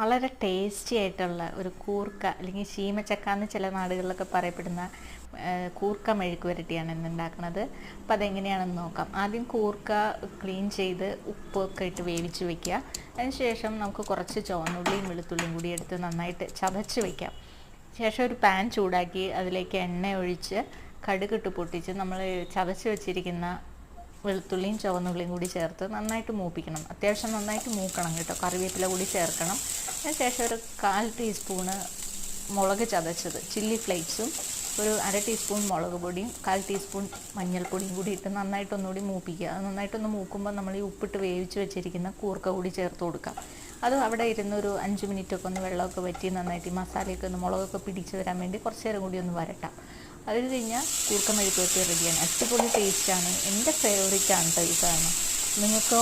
വളരെ ടേസ്റ്റി ആയിട്ടുള്ള ഒരു കൂർക്ക അല്ലെങ്കിൽ ശീമച്ചക്ക എന്ന് ചില നാടുകളിലൊക്കെ പറയപ്പെടുന്ന കൂർക്ക മെഴുക്ക് വരട്ടിയാണ് ഇന്ന് ഉണ്ടാക്കുന്നത് അപ്പോൾ അതെങ്ങനെയാണെന്ന് നോക്കാം. ആദ്യം കൂർക്ക ക്ലീൻ ചെയ്ത് ഉപ്പൊക്കെ ഇട്ട് വേവിച്ച് വയ്ക്കുക അതിനുശേഷം നമുക്ക് കുറച്ച് ചുവന്നുള്ളിയും വെളുത്തുള്ളിയും കൂടി എടുത്ത് നന്നായിട്ട് ചതച്ച് വയ്ക്കാം ശേഷം ഒരു പാൻ ചൂടാക്കി അതിലേക്ക് എണ്ണ ഒഴിച്ച് കടുകിട്ട് പൊട്ടിച്ച് നമ്മൾ ചതച്ച് വെച്ചിരിക്കുന്ന വെളുത്തുള്ളിയും ചുവന്നുള്ളിയും കൂടി ചേർത്ത് നന്നായിട്ട് മൂപ്പിക്കണം. അത്യാവശ്യം നന്നായിട്ട് മൂക്കണം കേട്ടോ. കറിവേപ്പില കൂടി ചേർക്കണം. അതിനുശേഷം ഒരു കാൽ ടീസ്പൂണ് മുളക് ചതച്ചത്. ചില്ലി ഫ്ലേക്സും ഒരു അര ടീസ്പൂൺ മുളക് പൊടിയും കാൽ ടീസ്പൂൺ മഞ്ഞൾപ്പൊടിയും കൂടി ഇട്ട് നന്നായിട്ട് ഒന്നുകൂടി മൂപ്പിക്കുക. അത് നന്നായിട്ടൊന്ന് മൂക്കുമ്പോൾ നമ്മൾ ഈ ഉപ്പിട്ട് വേവിച്ച് വെച്ചിരിക്കുന്ന കൂർക്ക കൂടി ചേർത്ത് കൊടുക്കാം. അത് അവിടെ ഇരുന്ന് ഒരു അഞ്ച് മിനിറ്റൊക്കെ ഒന്ന് വെള്ളമൊക്കെ വറ്റി നന്നായിട്ട് മസാലയൊക്കെ ഒന്ന് മുളകൊക്കെ പിടിച്ച് വരാൻ വേണ്ടി കുറച്ച് നേരം കൂടി ഒന്ന് വരട്ടാം. അത് കഴിഞ്ഞാൽ കൂർക്കം മെഴുക്ക് വരട്ടി റെഡിയാണ് അടിപൊളി ടേസ്റ്റാണ് എന്റെ ഫേവറേറ്റ് ആണ് കേട്ടോ നിങ്ങൾക്കോ?